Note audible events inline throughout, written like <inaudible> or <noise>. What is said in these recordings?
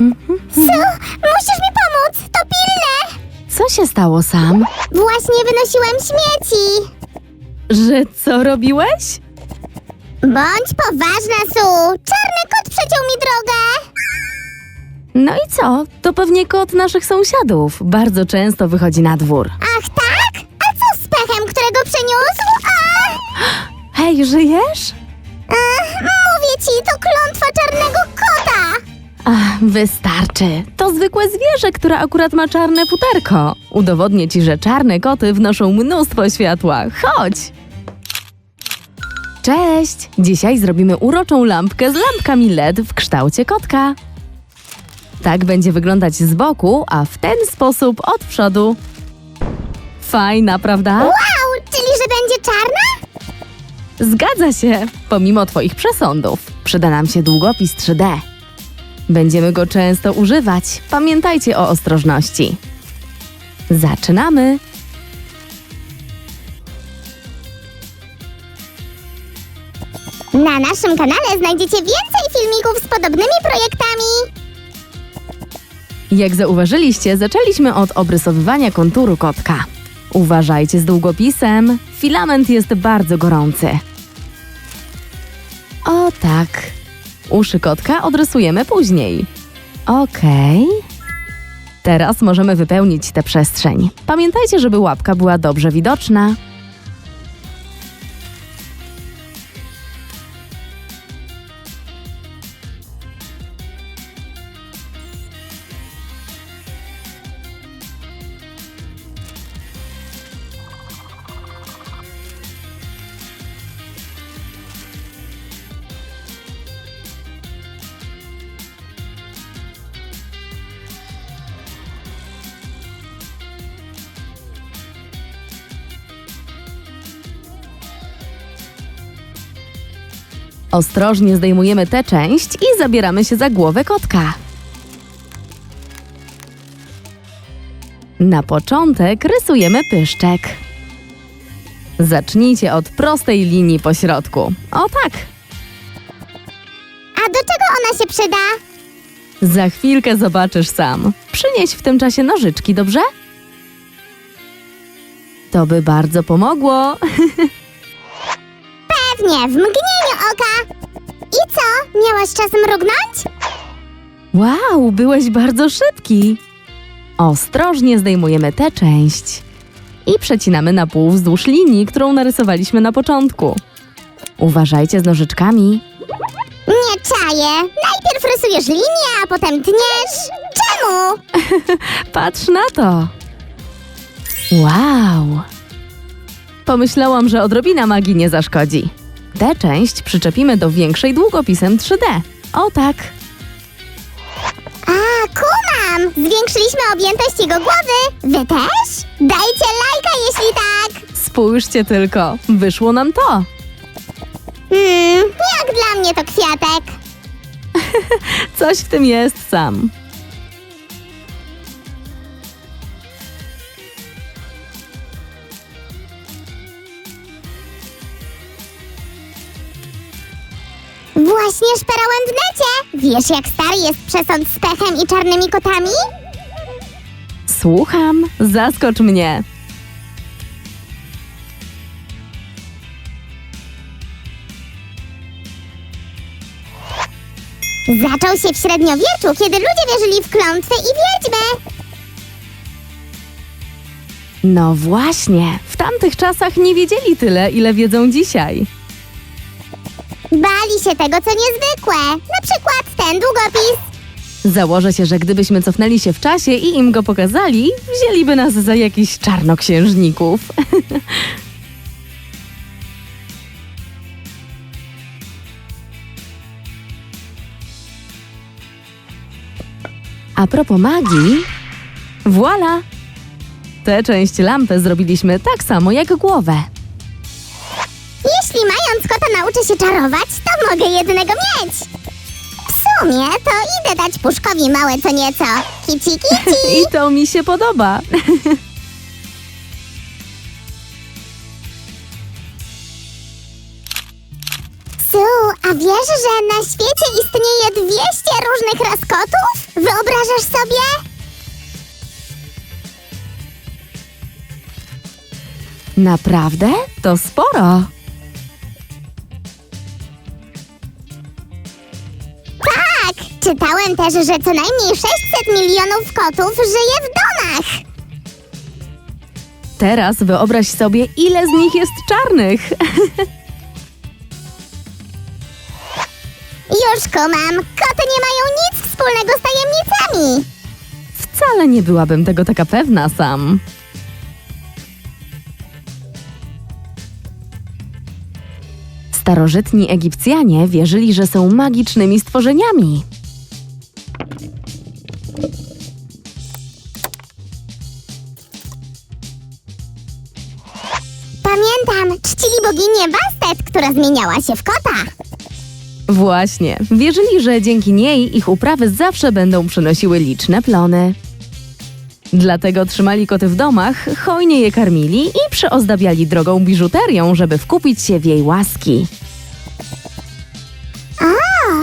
Su, musisz mi pomóc, to pilne! Co się stało sam? Właśnie wynosiłem śmieci. Że co robiłeś? Bądź poważna, Su. Czarny kot przeciął mi drogę. No i co? To pewnie kot naszych sąsiadów. Bardzo często wychodzi na dwór. Ach tak? A co z pechem, którego przeniósł? A, Hej, żyjesz? Ach, mówię ci, to klątwa czarnego kota. Ach, wystarczy. To zwykłe zwierzę, które akurat ma czarne futerko. Udowodnię ci, że czarne koty wnoszą mnóstwo światła. Chodź! Cześć! Dzisiaj zrobimy uroczą lampkę z lampkami LED w kształcie kotka. Tak będzie wyglądać z boku, a w ten sposób od przodu. Fajna, prawda? Wow, czyli że będzie czarna? Zgadza się, pomimo Twoich przesądów. Przyda nam się długopis 3D. Będziemy go często używać. Pamiętajcie o ostrożności. Zaczynamy. Na naszym kanale znajdziecie więcej filmików z podobnymi projektami. Jak zauważyliście, zaczęliśmy od obrysowywania konturu kotka. Uważajcie z długopisem. Filament jest bardzo gorący. O tak. Uszy kotka odrysujemy później. Okej. Teraz możemy wypełnić tę przestrzeń. Pamiętajcie, żeby łapka była dobrze widoczna. Ostrożnie zdejmujemy tę część i zabieramy się za głowę kotka. Na początek rysujemy pyszczek. Zacznijcie od prostej linii po środku. O tak! A do czego ona się przyda? Za chwilkę zobaczysz sam. Przynieś w tym czasie nożyczki, dobrze? To by bardzo pomogło. <laughs> Pewnie, w mgnieniu. I co, miałaś czas mrugnąć? Wow, byłeś bardzo szybki. Ostrożnie zdejmujemy tę część i przecinamy na pół wzdłuż linii, którą narysowaliśmy na początku. Uważajcie z nożyczkami. Nie czaję. Najpierw rysujesz linię, a potem tniesz. Czemu? <laughs> Patrz na to. Wow. Pomyślałam, że odrobina magii nie zaszkodzi. Tę część przyczepimy do większej długopisem 3D. O tak. A, kumam! Zwiększyliśmy objętość jego głowy. Wy też? Dajcie lajka, jeśli tak. Spójrzcie tylko, wyszło nam to. Hmm, jak dla mnie to kwiatek. <laughs> Coś w tym jest sam. Właśnie szperałem w necie. Wiesz, jak stary jest przesąd z pechem i czarnymi kotami? Słucham, zaskocz mnie. Zaczął się w średniowieczu, kiedy ludzie wierzyli w klątwy i wiedźmy. No właśnie, w tamtych czasach nie wiedzieli tyle, ile wiedzą dzisiaj. Bali się tego, co niezwykłe. Na przykład ten długopis. Założę się, że gdybyśmy cofnęli się w czasie i im go pokazali, wzięliby nas za jakichś czarnoksiężników. <laughs> A propos magii, voila! Tę część lampy zrobiliśmy tak samo jak głowę nauczę się czarować, to mogę jednego mieć. W sumie to idę dać puszkowi małe co nieco. Kici, kici. <laughs> I to mi się podoba. Su, a wiesz, że na świecie istnieje 200 różnych ras kotów? Wyobrażasz sobie? Naprawdę? To sporo. Czytałem też, że co najmniej 600 milionów kotów żyje w domach. Teraz wyobraź sobie, ile z nich jest czarnych. <laughs> Już kumam, koty nie mają nic wspólnego z tajemnicami. Wcale nie byłabym tego taka pewna sam. Starożytni Egipcjanie wierzyli, że są magicznymi stworzeniami. Która zmieniała się w kota. Właśnie, wierzyli, że dzięki niej ich uprawy zawsze będą przynosiły liczne plony. Dlatego trzymali koty w domach, hojnie je karmili i przyozdabiali drogą biżuterią, żeby wkupić się w jej łaski. O,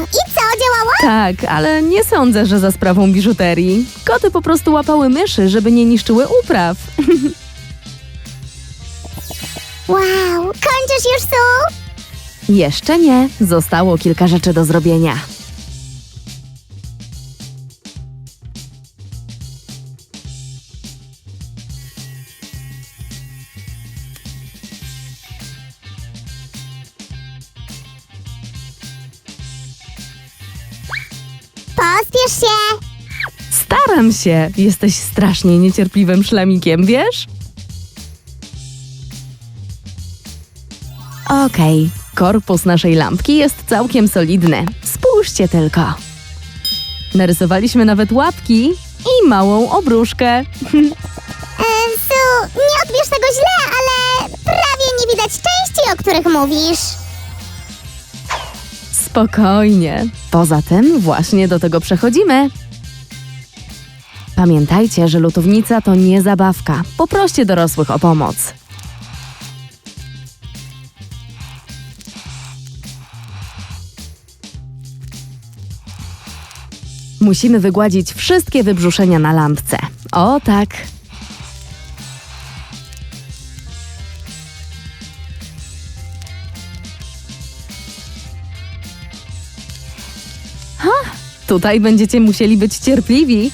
i co, działało? Tak, ale nie sądzę, że za sprawą biżuterii. Koty po prostu łapały myszy, żeby nie niszczyły upraw. <laughs> Wow, kończysz już, Su? Jeszcze nie, zostało kilka rzeczy do zrobienia. Pospiesz się. Staram się, jesteś strasznie niecierpliwym szlamikiem, wiesz? Okej, korpus naszej lampki jest całkiem solidny. Spójrzcie tylko. Narysowaliśmy nawet łapki i małą obruszkę. <laughs> E, Su, nie odbierz tego źle, ale prawie nie widać części, o których mówisz. Spokojnie. Poza tym właśnie do tego przechodzimy. Pamiętajcie, że lutownica to nie zabawka. Poproście dorosłych o pomoc. Musimy wygładzić wszystkie wybrzuszenia na lampce. O tak. Tutaj będziecie musieli być cierpliwi.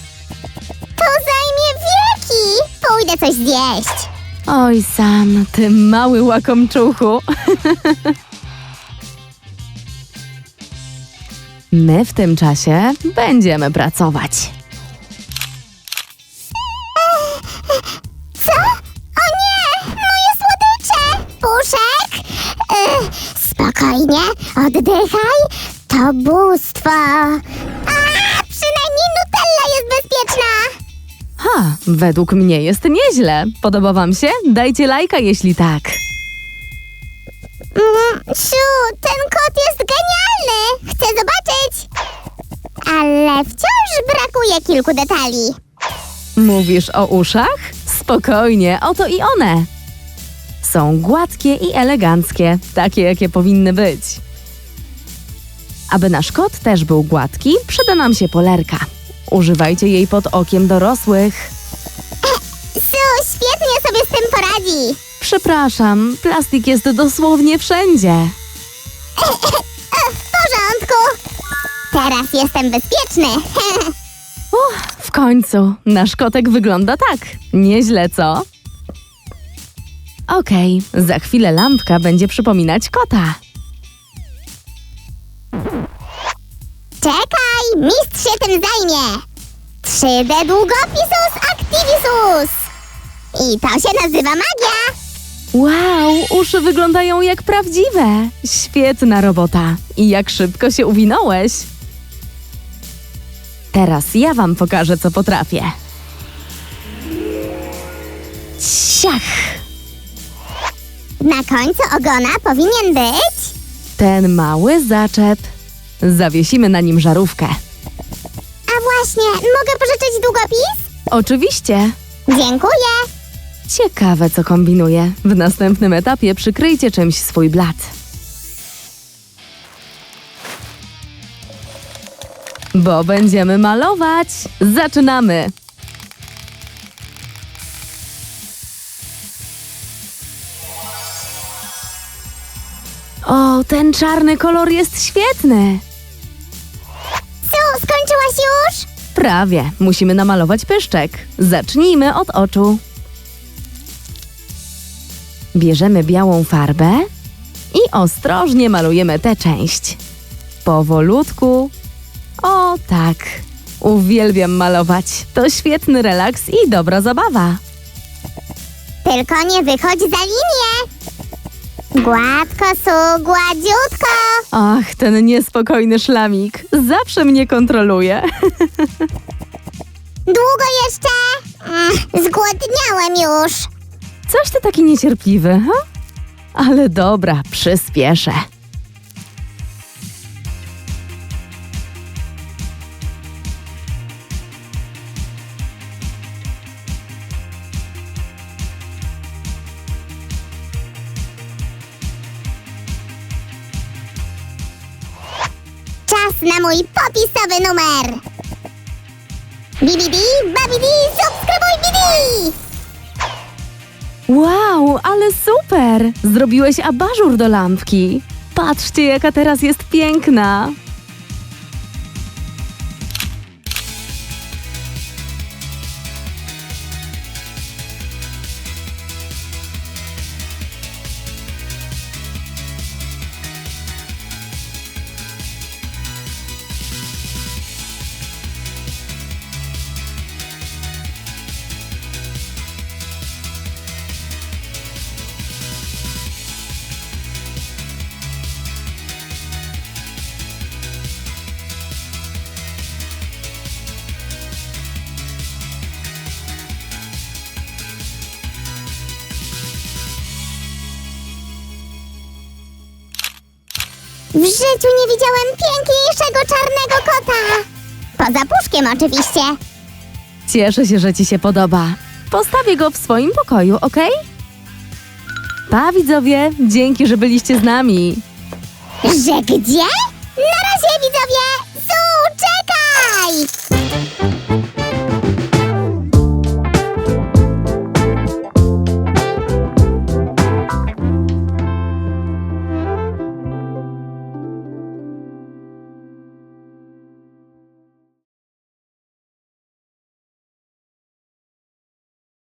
To zajmie wieki. Pójdę coś zjeść. Oj, sam, ty mały łakomczuchu. <laughs> My w tym czasie będziemy pracować. Co? O nie! Moje słodycze! Puszek! E, spokojnie, oddychaj. To bóstwo. A, przynajmniej Nutella jest bezpieczna. Ha, według mnie jest nieźle. Podoba wam się? Dajcie lajka, jeśli tak. Mm, Siu, ten kot jest genialny! Chcę zobaczyć! Ale wciąż brakuje kilku detali. Mówisz o uszach? Spokojnie, oto i one. Są gładkie i eleganckie, takie jakie powinny być. Aby nasz kot też był gładki, przyda nam się polerka. Używajcie jej pod okiem dorosłych. Su, świetnie sobie z tym poradzi. Przepraszam, plastik jest dosłownie wszędzie. W porządku. Teraz jestem bezpieczny. <laughs> W końcu, nasz kotek wygląda tak. Nieźle, co? Okej, za chwilę lampka będzie przypominać kota. Czekaj, mistrz się tym zajmie. 3D długopisus Activisus. I to się nazywa magia. Wow, uszy wyglądają jak prawdziwe. Świetna robota. I jak szybko się uwinąłeś. Teraz ja wam pokażę, co potrafię. Ciach! Na końcu ogona powinien być... Ten mały zaczep. Zawiesimy na nim żarówkę. A właśnie, mogę pożyczyć długopis? Oczywiście. Dziękuję. Ciekawe, co kombinuje. W następnym etapie przykryjcie czymś swój blat. Bo będziemy malować! Zaczynamy! O, ten czarny kolor jest świetny! Su, skończyłaś już? Prawie. Musimy namalować pyszczek. Zacznijmy od oczu. Bierzemy białą farbę i ostrożnie malujemy tę część. Powolutku. O tak. Uwielbiam malować. To świetny relaks i dobra zabawa. Tylko nie wychodź za linię. Gładko, Su, gładziutko. Ach, ten niespokojny szlamik. Zawsze mnie kontroluje. <laughs> Długo jeszcze? Mm, zgłodniałem już. Coś ty taki niecierpliwy, ha? Ale dobra, przyspieszę. Czas na mój popisowy numer. BBD, babidi, subskrybuj BD! Wow, ale super! Zrobiłeś abażur do lampki. Patrzcie, jaka teraz jest piękna. W życiu nie widziałem piękniejszego czarnego kota. Poza puszkiem oczywiście. Cieszę się, że ci się podoba. Postawię go w swoim pokoju, ok? Pa, widzowie! Dzięki, że byliście z nami. Że gdzie? Na razie widzowie! Su, czekaj!